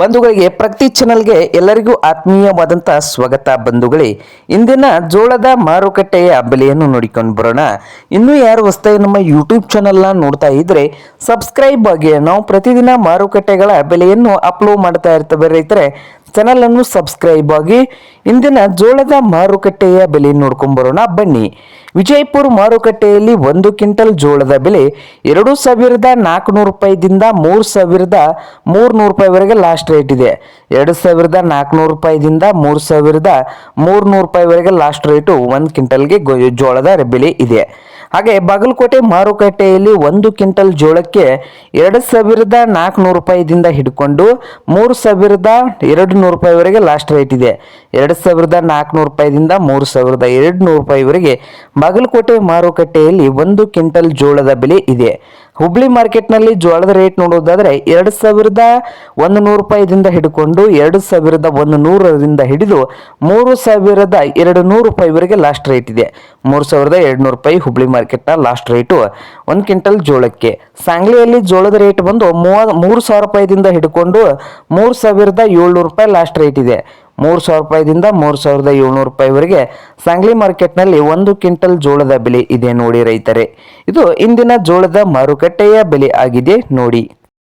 ಬಂಧುಗಳಿಗೆ ಪ್ರತಿ ಚಾನಲ್ಗೆ ಎಲ್ಲರಿಗೂ ಆತ್ಮೀಯವಾದಂಥ ಸ್ವಾಗತ ಬಂಧುಗಳೇ. ಇಂದಿನ ಜೋಳದ ಮಾರುಕಟ್ಟೆಯ ಬೆಲೆಯನ್ನು ನೋಡಿಕೊಂಡು ಬರೋಣ. ಇನ್ನೂ ಯಾರು ಹೊಸ್ತಾಯಿ ನಮ್ಮ ಯೂಟ್ಯೂಬ್ ಚಾನಲ್ನ ನೋಡ್ತಾ ಇದ್ರೆ ಸಬ್ಸ್ಕ್ರೈಬ್ ಆಗಿ. ನಾವು ಪ್ರತಿದಿನ ಮಾರುಕಟ್ಟೆಗಳ ಬೆಲೆಯನ್ನು ಅಪ್ಲೋಡ್ ಮಾಡ್ತಾ ಇರ್ತೇವೆ ರೈತರೆ. ಚಾನಲ್ ಅನ್ನು ಸಬ್ಸ್ಕ್ರೈಬ್ ಆಗಿ ಇಂದಿನ ಜೋಳದ ಮಾರುಕಟ್ಟೆಯ ಬೆಲೆ ನೋಡ್ಕೊಂಬರೋಣ ಬನ್ನಿ, ವಿಜಯಪುರ ಮಾರುಕಟ್ಟೆಯಲ್ಲಿ ಒಂದು ಕ್ವಿಂಟಲ್ ಜೋಳದ ಬೆಲೆ ಎರಡು ಸಾವಿರದ ನಾಲ್ಕುನೂರು ರೂಪಾಯಿದಿಂದ ಮೂರು ಸಾವಿರದ ಮೂರುನೂರು ರೂಪಾಯಿವರೆಗೆ ಲಾಸ್ಟ್ ರೇಟ್ ಇದೆ. ಎರಡು ಸಾವಿರದ ನಾಲ್ಕುನೂರು ರೂಪಾಯಿದಿಂದ ಮೂರು ಸಾವಿರದ ಮೂರುನೂರು ರೂಪಾಯಿವರೆಗೆ ಲಾಸ್ಟ್ ರೇಟು ಒಂದು ಕ್ವಿಂಟಲ್ಗೆ ಜೋಳದ ಬೆಲೆ ಇದೆ. ಹಾಗೆ ಬಾಗಲಕೋಟೆ ಮಾರುಕಟ್ಟೆಯಲ್ಲಿ ಒಂದು ಕ್ವಿಂಟಲ್ ಜೋಳಕ್ಕೆ ಎರಡು ಸಾವಿರದ ನಾಲ್ಕುನೂರು ರೂಪಾಯಿದಿಂದ ಹಿಡ್ಕೊಂಡು ಮೂರು ಸಾವಿರದ ಎರಡು ನೂರು ರೂಪಾಯಿವರೆಗೆ ಲಾಸ್ಟ್ ರೇಟ್ ಇದೆ. ಎರಡು ಸಾವಿರದ ನಾಲ್ಕುನೂರು ರೂಪಾಯಿದಿಂದ ಮೂರು ಸಾವಿರದ ಎರಡು ನೂರು ರೂಪಾಯಿವರೆಗೆ ಬಾಗಲಕೋಟೆ ಮಾರುಕಟ್ಟೆಯಲ್ಲಿ ಒಂದು ಕ್ವಿಂಟಲ್ ಜೋಳದ ಬೆಲೆ ಇದೆ. ಹುಬ್ಳಿ ಮಾರ್ಕೆಟ್ನಲ್ಲಿ ಜೋಳದ ರೇಟ್ ನೋಡೋದಾದರೆ ಎರಡು ಸಾವಿರದ ಒಂದು ನೂರು ರೂಪಾಯಿದಿಂದ ಹಿಡ್ಕೊಂಡು ಎರಡು ಸಾವಿರದ ಒಂದು ನೂರರಿಂದ ಹಿಡಿದು ಮೂರು ಸಾವಿರದ ಎರಡು ನೂರು ರೂಪಾಯಿವರೆಗೆ ಲಾಸ್ಟ್ ರೇಟ್ ಇದೆ. ಮೂರು ಸಾವಿರದ ಎರಡು ನೂರು ರೂಪಾಯಿ ಹುಬ್ಳಿ ಮಾರ್ಕೆಟ್ನ ಲಾಸ್ಟ್ ರೇಟು ಒಂದು ಕ್ವಿಂಟಲ್ ಜೋಳಕ್ಕೆ. ಸಾಂಗ್ಲಿಯಲ್ಲಿ ಜೋಳದ ರೇಟ್ ಬಂದು ಮೂವ ಮೂರು ಸಾವಿರ ರೂಪಾಯಿದಿಂದ ಹಿಡ್ಕೊಂಡು ಮೂರು ಸಾವಿರದ ಏಳ್ನೂರು ರೂಪಾಯಿ ಲಾಸ್ಟ್ ರೇಟ್ ಇದೆ. ಮೂರು ಸಾವಿರ ರೂಪಾಯಿದಿಂದ ಮೂರು ಸಾವಿರದ ಏಳ್ನೂರು ರೂಪಾಯಿವರೆಗೆ ಸಾಂಗ್ಲಿ ಮಾರ್ಕೆಟ್ನಲ್ಲಿ ಒಂದು ಕ್ವಿಂಟಲ್ ಜೋಳದ ಬೆಲೆ ಇದೆ ನೋಡಿ ರೈತರೇ. ಇದು ಇಂದಿನ ಜೋಳದ ಮಾರುಕಟ್ಟೆಯ ಬೆಲೆ ಆಗಿದೆ ನೋಡಿ.